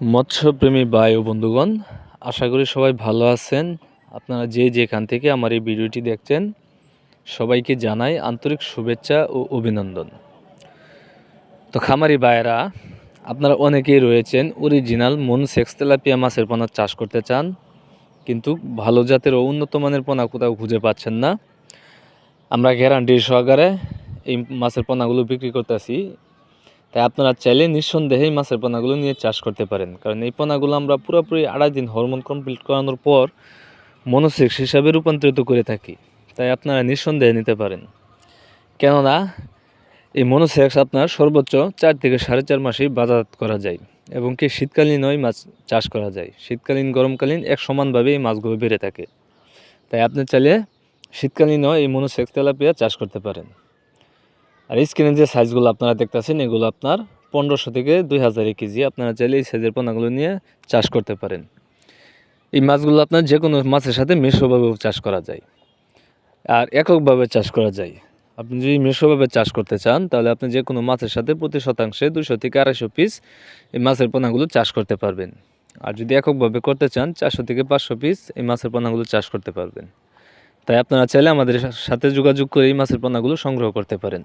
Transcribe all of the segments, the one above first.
মৎস্যপ্রেমী ভাই ও বন্ধুগণ, আশা করি সবাই ভালো আছেন। আপনারা যে যেখান থেকে আমার এই ভিডিওটি দেখছেন, সবাইকে জানাই আন্তরিক শুভেচ্ছা ও অভিনন্দন। তো খামারি ভাইয়েরা, আপনারা অনেকেই রয়েছেন অরিজিনাল মন সেক্স মাছের পোনা চাষ করতে চান, কিন্তু ভালো জাতের ও উন্নত মানের পোনা কোথাও খুঁজে পাচ্ছেন না। আমরা গ্যারান্টি সহকারে এই মাছের পোনাগুলো বিক্রি করতেছি। তাই আপনারা চাইলে নিঃসন্দেহে এই মাছের পোনাগুলো নিয়ে চাষ করতে পারেন। কারণ এই পোনাগুলো আমরা পুরোপুরি আড়াই দিন হরমোন কমপ্লিট করানোর পর মনোসেক্স হিসাবে রূপান্তরিত করে থাকি। তাই আপনারা নিঃসন্দেহে নিতে পারেন। কেননা এই মনোসেক্স আপনার সর্বোচ্চ চার থেকে সাড়ে চার মাসেই বাজারজাত করা যায় এবং কি শীতকালীন ওই মাছ চাষ করা যায়। শীতকালীন, গরমকালীন এক সমানভাবে এই মাছগুলো বেড়ে থাকে। তাই আপনি চাইলে শীতকালীনও এই মনোসেক্স তেলাপিয়া চাষ করতে পারেন। আর স্ক্রিনে যে সাইজগুলো আপনারা দেখতেছেন, এগুলো আপনার পনেরোশো থেকে দুই হাজার কেজি। আপনারা চাইলে এই সাইজের পোনাগুলো নিয়ে চাষ করতে পারেন। এই মাছগুলো আপনার যে কোনো মাছের সাথে মিশ্রভাবেও চাষ করা যায়। আর এককভাবে চাষ করা যায়। আপনি যদি মিশ্রভাবে চাষ করতে চান, তাহলে আপনি যে কোনো মাছের সাথে প্রতি শতাংশে দুশো থেকে আড়াইশো পিস এই মাছের পোনাগুলো চাষ করতে পারবেন। আর যদি এককভাবে করতে চান, চারশো থেকে পাঁচশো পিস এই মাছের পোনাগুলো চাষ করতে পারবেন। তাই আপনারা চাইলে আমাদের সাথে যোগাযোগ করে এই মাছের পোনাগুলো সংগ্রহ করতে পারেন।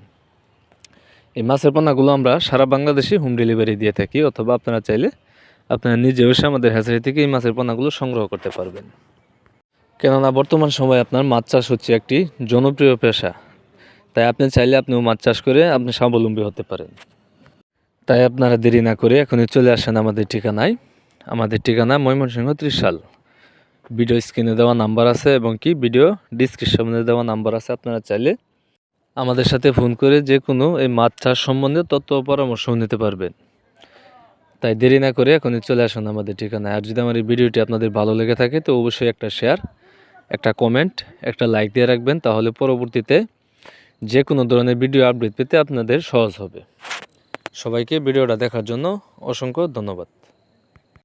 এই মাছের পোনাগুলো আমরা সারা বাংলাদেশে হোম ডেলিভারি দিয়ে থাকি, অথবা আপনারা চাইলে আপনারা নিজে এসে আমাদের হ্যাচারি থেকে এই মাছের পোনাগুলো সংগ্রহ করতে পারবেন। কেননা বর্তমান সময়ে আপনার মাছ চাষ হচ্ছে একটি জনপ্রিয় পেশা, তাই আপনি চাইলে আপনিও মাছ চাষ করে আপনি স্বাবলম্বী হতে পারেন। তাই আপনারা দেরি না করে এখনই চলে আসেন আমাদের ঠিকানায়। আমাদের ঠিকানা ময়মনসিংহ ত্রিশাল। ভিডিও স্ক্রিনে দেওয়া নাম্বার আছে এবং কি? ভিডিও ডিসক্রিপশনে দেওয়া নাম্বার আছে, আপনারা চাইলে আমাদের সাথে ফোন করে যে কোনো এই মাছ চাষ সম্বন্ধে তথ্য পরামর্শ নিতে পারবেন। তাই দেরি না করে এখনই চলে আসুন আমাদের ঠিকানায়। আর যদি আমার এই ভিডিওটি আপনাদের ভালো লেগে থাকে, তো অবশ্যই একটা শেয়ার একটা কমেন্ট একটা লাইক দিয়ে রাখবেন, তাহলে পরবর্তীতে যে কোনো ধরনের ভিডিও আপডেট পেতে আপনাদের সহজ হবে। সবাইকে ভিডিওটা দেখার জন্য অসংখ্য ধন্যবাদ।